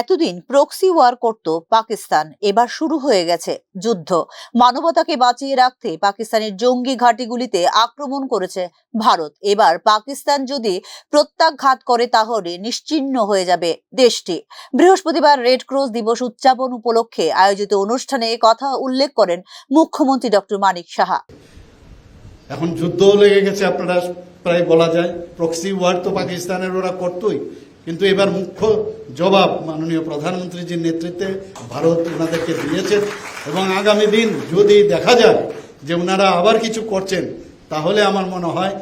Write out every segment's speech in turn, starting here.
এতদিন proxy war করত পাকিস্তান। এবার শুরু হয়ে গেছে যুদ্ধ। মানবতাকে বাঁচিয়ে রাখতে পাকিস্তানের জঙ্গি ঘাঁটিগুলিতে আক্রমণ করেছে ভারত। এবার পাকিস্তান যদি প্রত্যাঘাত করে তাহলে নিশ্চিহ্ন হয়ে যাবে দেশটি। বৃহস্পতিবার রেড ক্রস দিবস উদযাপন উপলক্ষে আয়োজিত অনুষ্ঠানে কথা উল্লেখ করেন মুখ্যমন্ত্রী ডক্টর মানিক সাহা। এখন যুদ্ধ লেগে গেছে, আপনারা প্রায় বলা যায়। প্রক্সি ওয়ার তো পাকিস্তানের, ওরা করতোই। কিন্তু এবার মুখ্য জবাব মাননীয় প্রধানমন্ত্রীজির নেতৃত্বে ভারত ওনাদেরকে দিয়েছে এবং আগামী দিন যদি দেখা যায় যে ওনারা আবার কিছু করছেন, তাহলে আমার মনে হয়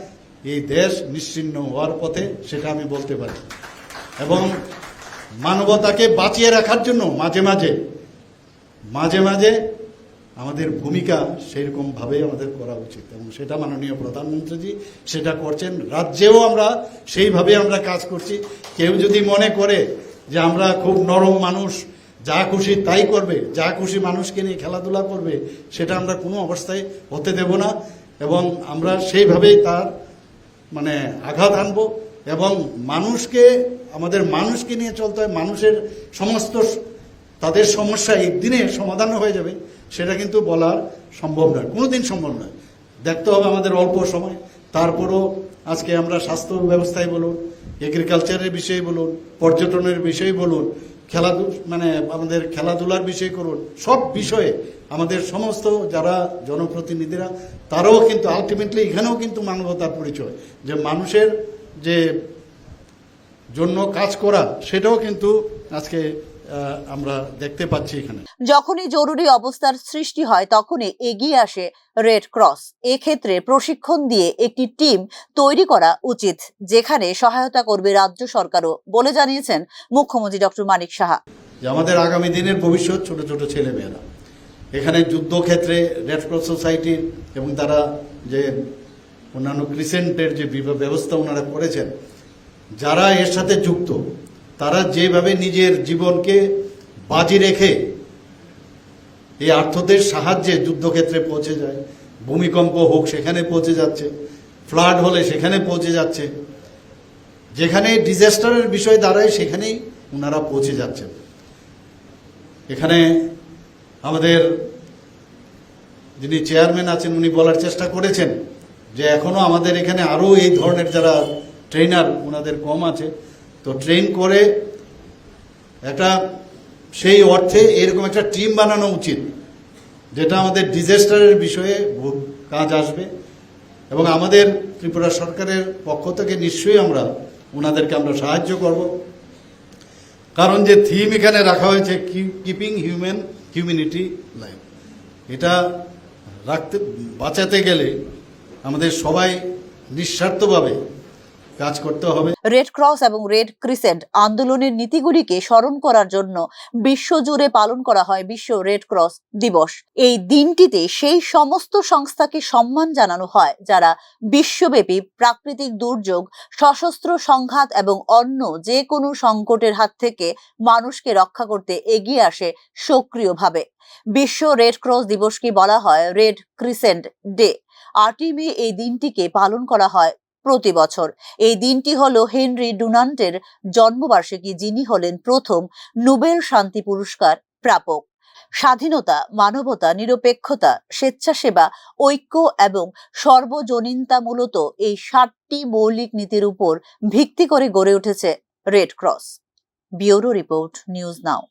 এই দেশ নিশ্চিহ্ন হওয়ার পথে সেটা আমি বলতে পারি। এবং মানবতাকে বাঁচিয়ে রাখার জন্য মাঝে মাঝে মাঝে মাঝে আমাদের ভূমিকা সেইরকম ভাবেই আমাদের করা উচিত। এবং সেটা মাননীয় প্রধানমন্ত্রীজি সেটা করছেন। রাজ্যেও আমরা সেইভাবে আমরা কাজ করছি। কেউ যদি মনে করে যে আমরা খুব নরম মানুষ, যা খুশি তাই করবে, যা খুশি মানুষকে নিয়ে খেলাধুলা করবে, সেটা আমরা কোনো অবস্থায় হতে দেব না। এবং আমরা সেইভাবেই তার মানে আঘাত আনব। এবং মানুষকে, আমাদের মানুষকে নিয়ে চলতে হয়। মানুষের সমস্ত তাদের সমস্যা একদিনে সমাধান হয়ে যাবে, সেটা কিন্তু বলার সম্ভব নয়, কোনোদিন সম্ভব নয়। দেখতে হবে আমাদের অল্প সময়। তারপরও আজকে আমরা স্বাস্থ্য ব্যবস্থায় বলুন এগ্রিকালচারের বিষয়ে বলুন, পর্যটনের বিষয়ে বলুন, খেলাধু মানে আমাদের খেলাধুলার বিষয় করুন, সব বিষয়ে আমাদের সমস্ত যারা জনপ্রতিনিধিরা, তারাও কিন্তু আলটিমেটলি এখানেও কিন্তু মানবতার পরিচয়, যে মানুষের যে জন্য কাজ করা, সেটাও কিন্তু আজকে আমরা দেখতে পাচ্ছি এখানে। যখনই জরুরি অবস্থার সৃষ্টি হয় তখনই এগিয়ে আসে রেড ক্রস এক্ষেত্রে প্রশিক্ষণ দিয়ে একটি টিম তৈরি করা উচিত যেখানে সহায়তা করবে রাজ্য সরকারও বলে জানিয়েছেন মুখ্যমন্ত্রী ডক্টর মানিক সাহা। আমাদের আগামী দিনের ভবিষ্যৎ ছোট ছোট ছেলেমেয়েরা। এখানে যুদ্ধক্ষেত্রে রেড ক্রস সোসাইটির এবং তারা যে অন্যান্য ক্রিসেন্টের যে ব্যবস্থা ওনারা করেছেন যারা এর সাথে যুক্ত তারা যেভাবে নিজের জীবনকে বাজি রেখে এই আর্থদের সাহায্যে যুদ্ধক্ষেত্রে পৌঁছে যায়, ভূমিকম্প হোক সেখানে পৌঁছে যাচ্ছে, ফ্লাড হলে সেখানে পৌঁছে যাচ্ছে, যেখানে ডিজাস্টারের বিষয় দাঁড়ায় সেখানেই ওনারা পৌঁছে যাচ্ছেন। এখানে আমাদের যিনি চেয়ারম্যান আছেন, উনি বলার চেষ্টা করেছেন যে এখনও আমাদের এখানে আরও এই ধরনের যারা ট্রেনার ওনাদের কম আছে তো ট্রেন করে একটা সেই অর্থে এরকম একটা টিম বানানো উচিত, যেটা আমাদের ডিজাস্টারের বিষয়ে কাজ আসবে। এবং আমাদের ত্রিপুরা সরকারের পক্ষ থেকে নিশ্চয়ই আমরা ওনাদেরকে আমরা সাহায্য করব। কারণ যে থিম এখানে রাখা হয়েছে কিপিং হিউম্যান হিউম্যানিটি লাইফ এটা রাখতে, বাঁচাতে গেলে আমাদের সবাই নিঃস্বার্থভাবে কাজ করতে হবে। রেড ক্রস এবং রেড ক্রিসেন্ট আন্দোলনের নীতিগুলিকে স্মরণ করার জন্য বিশ্বজুড়ে পালন করা হয় বিশ্ব রেড ক্রস দিবস। এই দিনটিতে সেই সমস্ত সংস্থাকে সম্মান জানানো হয়, যারা বিশ্বব্যাপী প্রাকৃতিক দুর্যোগ, সশস্ত্র সংঘাত এবং অন্য যে কোনো সংকটের হাত থেকে মানুষকে রক্ষা করতে এগিয়ে আসে সক্রিয়ভাবে। বিশ্ব রেড ক্রস দিবসকে বলা হয় রেড ক্রিসেন্ট ডে আটই এই দিনটিকে পালন করা হয় প্রতি বছর। এই দিনটি হলো হেনরি ডুনান্টের জন্মবার্ষিকী, যিনি হলেন প্রথম নোবেল শান্তি পুরস্কার প্রাপক। স্বাধীনতা, মানবতা, নিরপেক্ষতা, স্বেচ্ছাসেবা, ঐক্য এবং সর্বজনীনতা মূলত এই সাতটি মৌলিক নীতির উপর ভিত্তি করে গড়ে উঠেছে Red Cross. Bureau report, News Now.